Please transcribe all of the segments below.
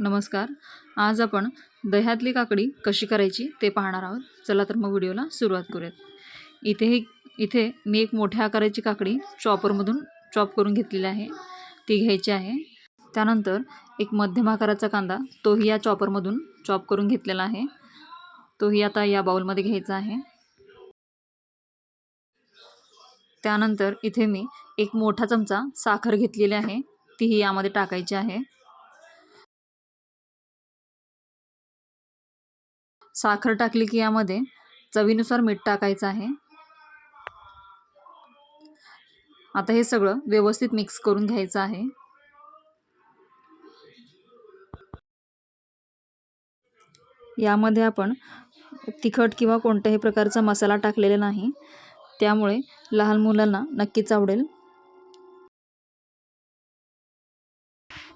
नमस्कार. आज आपण दह्यातली काकडी कशी करायची ते पाहणार आहोत. चला तर मग व्हिडिओला सुरुवात करूयात. इथे इथे मी एक मोठ्या आकाराची काकडी चॉपरमधून चॉप करून घेतलेली आहे. ती घ्यायची आहे. त्यानंतर एक मध्यम आकाराचा कांदा तोही या चॉपरमधून चॉप करून घेतलेला आहे. तोही आता या बाउलमध्ये घ्यायचा आहे. त्यानंतर इथे मी एक मोठा चमचा साखर घेतलेली आहे. तीही यामध्ये टाकायची आहे. साखर टाकली की यामध्ये चवीनुसार मीठ टाकायचं आहे. आता हे सगळं व्यवस्थित मिक्स करून घ्यायचं आहे. यामध्ये आपण तिखट किंवा कोणत्याही प्रकारचा मसाला टाकलेला नाही. त्यामुळे लहान मुलांना नक्कीच आवडेल.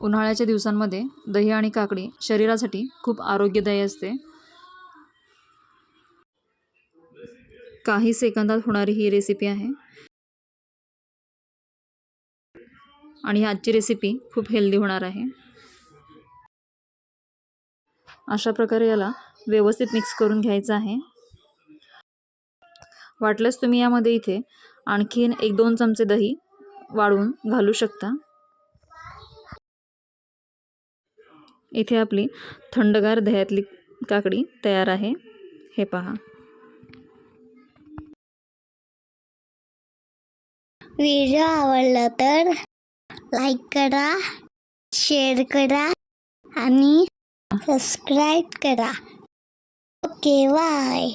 उन्हाळ्याच्या दिवसांमध्ये दही आणि काकडी शरीरासाठी खूप आरोग्यदायी असते. काही सेकंदात होणारी ही रेसिपी आहे. आणि आजची रेसिपी खूप हेल्दी होणार आहे. अशा प्रकारे याला व्यवस्थित मिक्स करून घ्यायचं आहे. वाटल्यास तुम्ही यामध्ये इथे आणखीन एक दोन चमचे दही वाळून घालू शकता. इथे आपली थंडगार दह्यातली काकडी तयार आहे. हे पहा. व्हिडिओ आवडला तर लाईक करा शेअर करा आणि सबस्क्राईब करा. Okay bye.